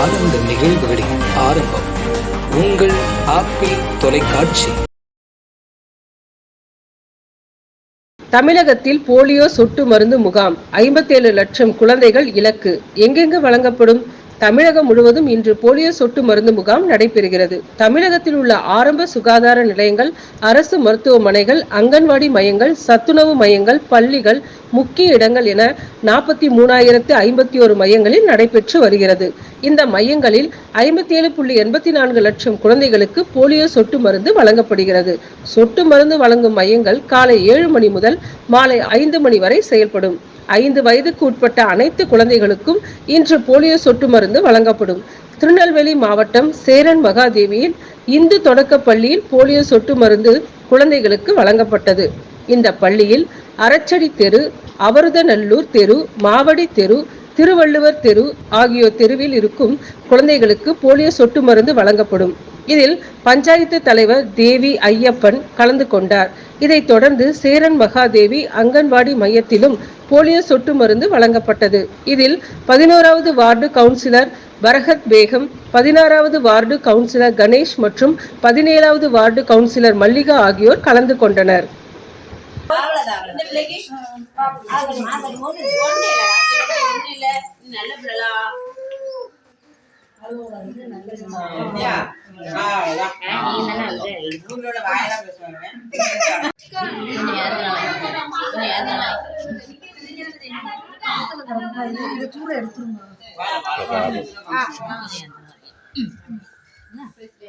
ஆனந்த நிகழ்வுகளின் ஆரம்பம். உங்கள் ஆப்பிள் தொலைக்காட்சி. தமிழகத்தில் போலியோ சொட்டு மருந்து முகாம். ஐம்பத்தேழு லட்சம் குழந்தைகள் இலக்கு. எங்கெங்கு வழங்கப்படும்? தமிழகம் முழுவதும் இன்று போலியோ சொட்டு மருந்து முகாம் நடைபெறுகிறது. தமிழகத்தில் உள்ள ஆரம்ப சுகாதார நிலையங்கள் அரசு மருத்துவமனைகள் அங்கன்வாடி மையங்கள் சத்துணவு மையங்கள் பள்ளிகள் முக்கிய இடங்கள் என நாற்பத்தி மூணாயிரத்து ஐம்பத்தி ஒரு மையங்களில் நடைபெற்று வருகிறது. இந்த மையங்களில் ஐம்பத்தி ஏழு புள்ளி எண்பத்தி நான்கு லட்சம் குழந்தைகளுக்கு போலியோ சொட்டு மருந்து வழங்கப்படுகிறது. சொட்டு மருந்து வழங்கும் மையங்கள் காலை ஏழு மணி முதல் மாலை ஐந்து மணி வரை செயல்படும். ஐந்து வயதுக்கு உட்பட்ட அனைத்து குழந்தைகளுக்கும் இன்று போலியோ சொட்டு மருந்து வழங்கப்படும். திருநெல்வேலி மாவட்டம் சேரன் மகாதேவியில் இந்து தொடக்க பள்ளியில் போலியோ சொட்டு மருந்து குழந்தைகளுக்கு வழங்கப்பட்டது. இந்த பள்ளியில் அரச்சடி தெரு அவருதநல்லூர் தெரு மாவடி தெரு திருவள்ளுவர் தெரு ஆகியோர் தெருவில் இருக்கும் குழந்தைகளுக்கு போலியோ சொட்டு மருந்து வழங்கப்படும். இதில் பஞ்சாயத்து தலைவர் தேவி ஐயப்பன் கலந்து கொண்டார். இதைத் தொடர்ந்து சேரன் மகாதேவி அங்கன்வாடி மையத்திலும் போலியோ சொட்டு மருந்து வழங்கப்பட்டது. இதில் பதினோராவது வார்டு கவுன்சிலர் பரகத் பேகம் பதினாறாவது வார்டு கவுன்சிலர் கணேஷ் மற்றும் பதினேழாவது வார்டு கவுன்சிலர் மல்லிகா ஆகியோர் கலந்து கொண்டனர். நல்ல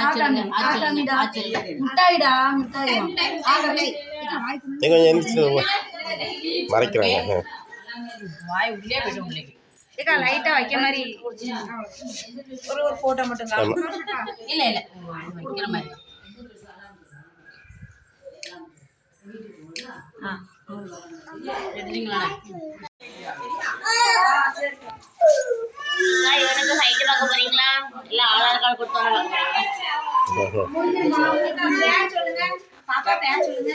ஆச்சரியம், ஆச்சரியம். மிட்டாயிடா மிட்டாய் கொஞ்சம் மறைக்கிறாங்க வாய் உள்ளே பிள்ளைக்கு. ஏக்கா லைட்டா வைக்க மாதிரி ஒரு ஒரு போட்டோ மட்டும் ஆமா. இல்ல இல்ல வைக்கிற மாதிரி இவனுக்கு ஹைட் பார்க்க போறீங்களா இல்ல ஆதார் கார்டு பாப்பா பேர் சொல்லுங்க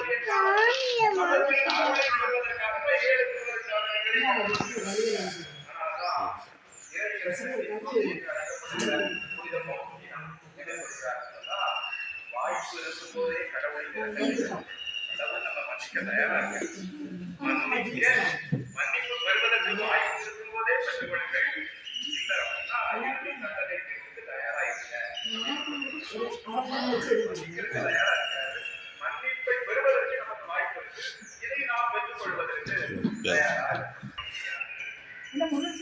இப்போ இப்போ இப்போ ஊற்றுங்க பயப்படாங்கம்மா ஒரு தடவை எசுக்கமா மாட்டிக்கலாதே அதுதான்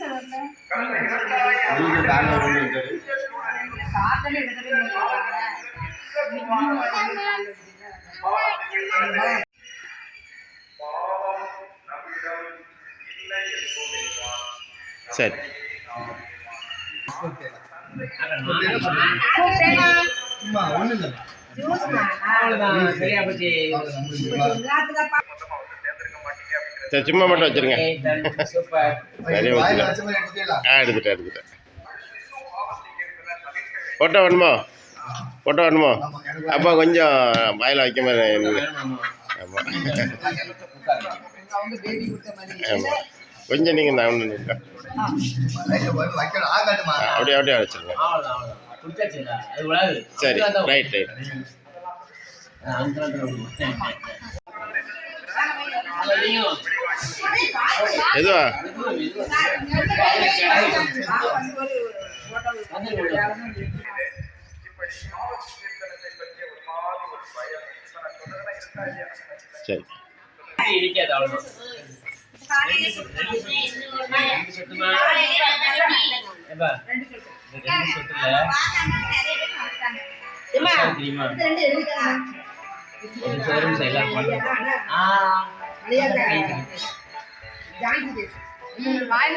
சொன்னேன் கூட கிடைச்சா கூட கிடைச்சா எப்போ இந்த ஜாதிக்கு வரான் பவுலுக்கு ஆ காமிக்க சரி. சரி சும்மா மட்டும் வச்சிருங்க. நிறைய வச்சுருங்க ஆ எடுத்துட்டேன் எடுத்துட்டேன். போட்டோ வேணுமா? ஃபோட்டோ வேணுமா? அப்போ கொஞ்சம் வாயில் வைக்க மாதிரி ஆமாம் ஆமாம் கொஞ்சம் நீங்கள் நான் ஒன்று அப்படியே அப்படியே வச்சுருங்க சரி ரைட் ரைட் எதுவா? சரி. வாயில